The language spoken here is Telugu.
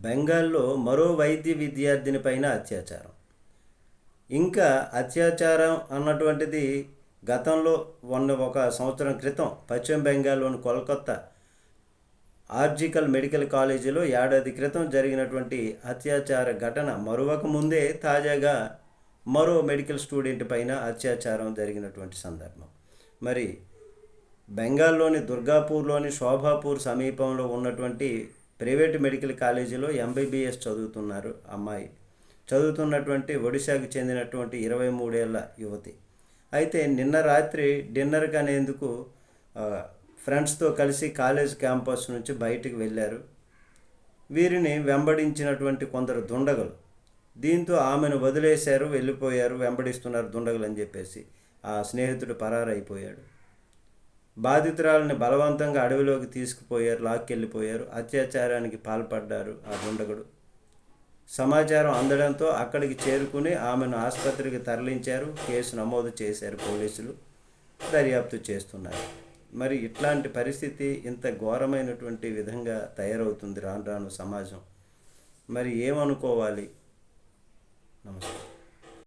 బెంగాల్లో మరో వైద్య విద్యార్థిని పైన అత్యాచారం. ఇంకా అత్యాచారం అన్నటువంటిది గతంలో ఉన్న ఒక సంవత్సరం క్రితం పశ్చిమ బెంగాల్లోని కోల్కత్తా ఆర్జికల్ మెడికల్ కాలేజీలో ఏడాది క్రితం జరిగినటువంటి అత్యాచార ఘటన మరొక ముందే తాజాగా మరో మెడికల్ స్టూడెంట్ పైన అత్యాచారం జరిగినటువంటి సందర్భం. మరి బెంగాల్లోని దుర్గాపూర్లోని శోభాపూర్ సమీపంలో ఉన్నటువంటి ప్రైవేట్ మెడికల్ కాలేజీలో ఎంబీబీఎస్ చదువుతున్నారు అమ్మాయి. చదువుతున్నటువంటి ఒడిశాకు చెందినటువంటి ఇరవై మూడేళ్ళ యువతి. అయితే నిన్న రాత్రి డిన్నర్కి అనేందుకు ఫ్రెండ్స్తో కలిసి కాలేజ్ క్యాంపస్ నుంచి బయటికి వెళ్ళారు. వీరిని వెంబడించినటువంటి కొందరు దుండగలు. దీంతో ఆమెను వదిలేశారు వెళ్ళిపోయారు వెంబడిస్తున్నారు దుండగలు అని చెప్పేసి ఆ స్నేహితుడు పరారైపోయాడు. బాధితురాలని బలవంతంగా అడవిలోకి తీసుకుపోయారు లాక్కెళ్ళిపోయారు. అత్యాచారానికి పాల్పడ్డారు ఆ దుండగుడు సమాచారం అందడంతో అక్కడికి చేరుకుని ఆమెను ఆసుపత్రికి తరలించారు. కేసు నమోదు చేశారు పోలీసులు. దర్యాప్తు చేస్తున్నారు. మరి ఇట్లాంటి పరిస్థితి ఇంత ఘోరమైనటువంటి విధంగా తయారవుతుంది రాను రాను సమాజం. మరి ఏమనుకోవాలి? నమస్కారం.